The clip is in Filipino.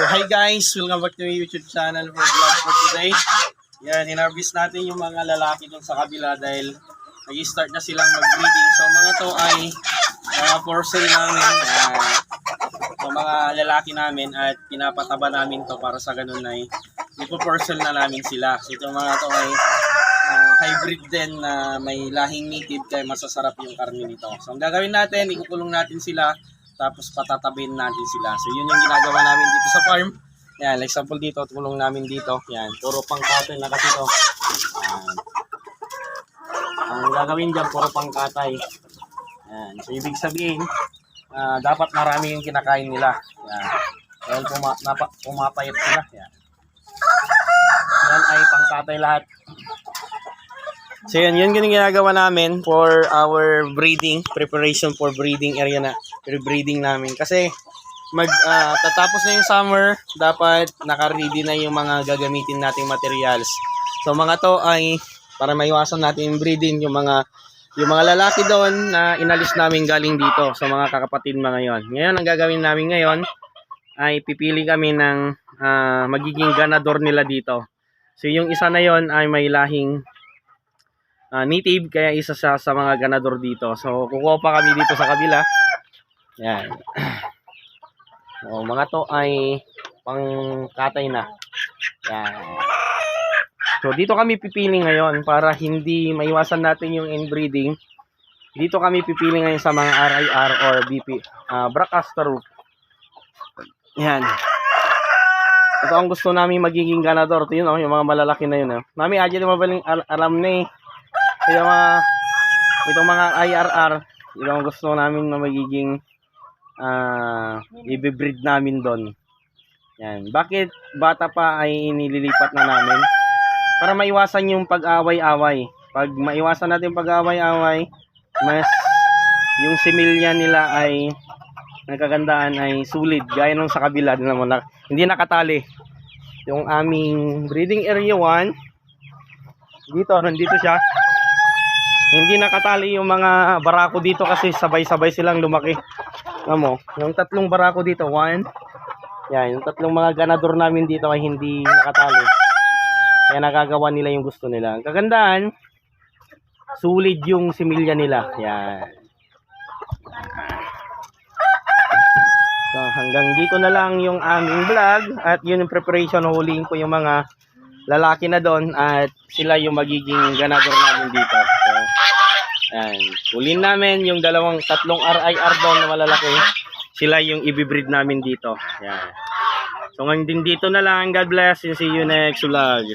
So hi guys, welcome back to my YouTube channel for vlog for today. Yan, in-harvest natin yung mga lalaki dun sa kabila dahil nag-start na silang mag-breeding. So mga to ay mga for sale namin. So mga lalaki namin at pinapataba namin to para sa ganun ay ipo-parcel na namin sila. So itong mga to ay ah, hybrid din na may lahing native kaya masasarap yung karne nito. So ang gagawin natin, ikukulong natin sila tapos patatabihin natin sila. So yun yung ginagawa namin dito sa farm. Yan, example dito, tulong namin dito. Yan, puro pang katay na kasi to. Ang gagawin dyan, puro pang katay. Yan. So ibig sabihin, ah, dapat marami yung kinakain nila. Yan. Dahil puma, pumapayat sila. Yan. Yan ay pangkatay lahat. So yun, yun yung ginagawa namin for our breeding, preparation for breeding area na, pre-breeding namin. Kasi mag ah, tatapos na yung summer, dapat naka-ready na yung mga gagamitin nating materials. So mga to ay para maiwasan natin yung breeding, yung mga yung mga lalaki doon na inalis namin galing dito sa mga kakapatid mga ngayon. Ngayon, ang gagawin namin ngayon ay pipili kami ng ah, magiging ganador nila dito. So yung isa na yon ay may lahing ah, native kaya isa siya sa mga ganador dito. So kukuha pa kami dito sa kabila. Yan. O, mga to ay pangkatay na. Yan. So dito kami pipili ngayon para hindi maiwasan natin yung inbreeding. Dito kami pipili ngayon sa mga RIR or BP, uh, Bracastor. Yan. Ito ang gusto namin magiging ganador. Ito yun, oh, yung mga malalaki na yun. Oh. Mami, adyan mo baling al- alam na eh. Kaya mga, itong mga IRR, ang gusto namin na magiging ah i-breed namin doon. Yan. Bakit bata pa ay inililipat na namin? Para maiwasan yung pag-away-away. Pag maiwasan natin yung pag-away-away, mas yung similya nila ay nagkagandaan ay sulit. Gaya nung sa kabila din naman na, hindi nakatali. Yung aming breeding area 1, dito, nandito siya. Hindi nakatali yung mga barako dito kasi sabay-sabay silang lumaki. Alam mo, yung tatlong barako dito, one. Yan, yung tatlong mga ganador namin dito ay hindi nakatali. Kaya nagagawa nila yung gusto nila. Ang kagandahan, sulit yung similya nila. Yan. So, hanggang dito na lang yung aming vlog at yun yung preparation huling ko yung mga lalaki na doon at sila yung magiging ganador namin dito. Yan. Hulin namin yung dalawang tatlong RIR doon na malalaki. Sila yung ibibreed namin dito. Yan. So hanggang dito na lang. God bless and see you next vlog.